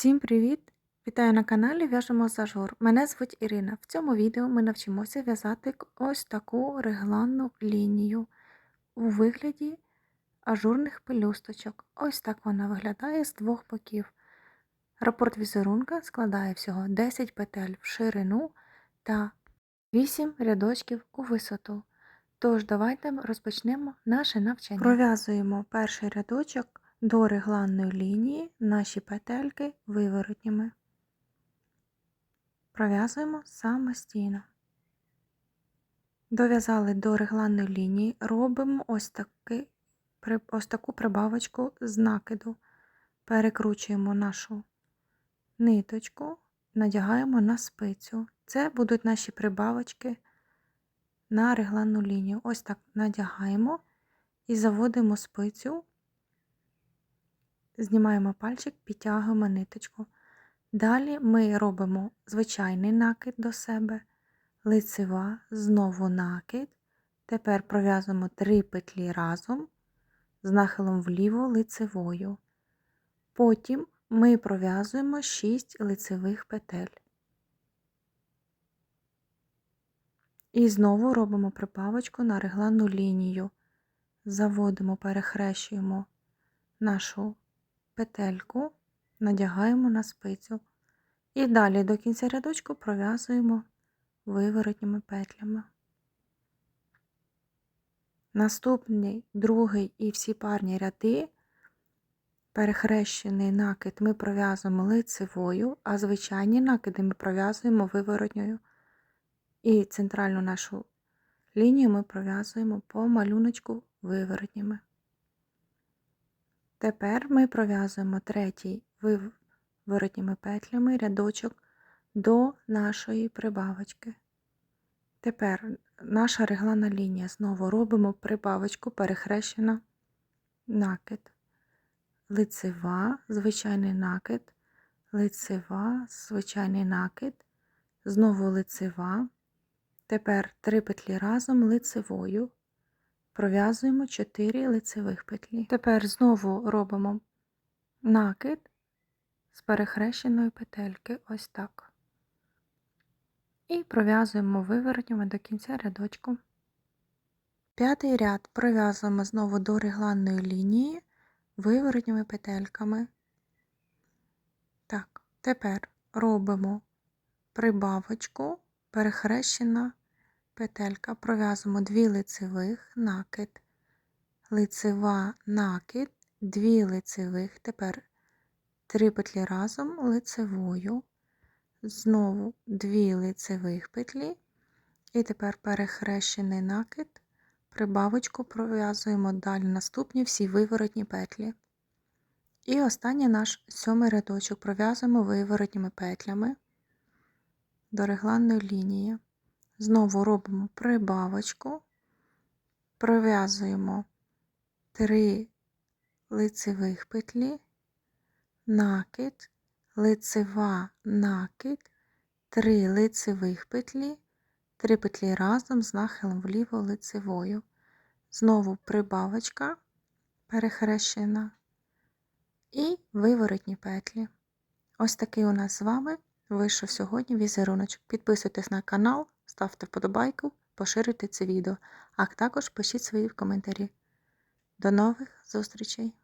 Всім привіт! Вітаю на каналі В'яжемо Зажор. Мене звуть Ірина. В цьому відео ми навчимося в'язати ось таку регланну лінію у вигляді ажурних пелюсточок. Ось так вона виглядає з двох боків. Рапорт візерунка складає всього 10 петель в ширину та 8 рядочків у висоту. Тож давайте розпочнемо наше навчання. Пров'язуємо перший рядочок до регланної лінії наші петельки виворотніми. Пров'язуємо самостійно. Дов'язали до регланної лінії, робимо ось, таки, ось таку прибавочку з накиду. Перекручуємо нашу ниточку, надягаємо на спицю. Це будуть наші прибавочки на регланну лінію. Ось так надягаємо і заводимо спицю, знімаємо пальчик, підтягуємо ниточку. Далі ми робимо звичайний накид до себе, лицева, знову накид. Тепер пров'язуємо 3 петлі разом з нахилом вліво лицевою. Потім ми пров'язуємо 6 лицевих петель. І знову робимо прибавочку на регланну лінію. Заводимо, перехрещуємо нашу петельку, надягаємо на спицю. І далі до кінця рядочку пров'язуємо виворотніми петлями. Наступний, другий і всі парні ряди, перехрещений накид ми пров'язуємо лицевою, а звичайні накиди ми пров'язуємо виворотньою. І центральну нашу лінію ми пров'язуємо по малюночку виворотніми. Тепер ми пров'язуємо третій виворотніми петлями рядочок до нашої прибавочки. Тепер наша реглана лінія. Знову робимо прибавочку перехрещена накид. Лицева, звичайний накид, лицева, звичайний накид, знову лицева. Тепер три петлі разом лицевою. Пров'язуємо 4 лицевих петлі. Тепер знову робимо накид з перехрещеної петельки, ось так. І пров'язуємо виворотнями до кінця рядочку. П'ятий ряд пров'язуємо знову до регланної лінії виворотніми петельками. Так, тепер робимо прибавочку, перехрещена петелька, пров'язуємо 2 лицевих, накид, лицева накид, 2 лицевих, тепер 3 петлі разом лицевою, знову 2 лицевих петлі, і тепер перехрещений накид, прибавочку пров'язуємо далі наступні всі виворотні петлі. І останній наш сьомий рядочок. Пров'язуємо виворотніми петлями до регланної лінії. Знову робимо прибавочку, пров'язуємо 3 лицевих петлі, накид, лицева накид, 3 лицевих петлі, 3 петлі разом з нахилом вліво лицевою. Знову прибавочка перехрещена і виворотні петлі. Ось такий у нас з вами вийшов сьогодні візеруночок. Підписуйтесь на канал, ставте вподобайку, поширюйте це відео, а також пишіть свої коментарі. До нових зустрічей!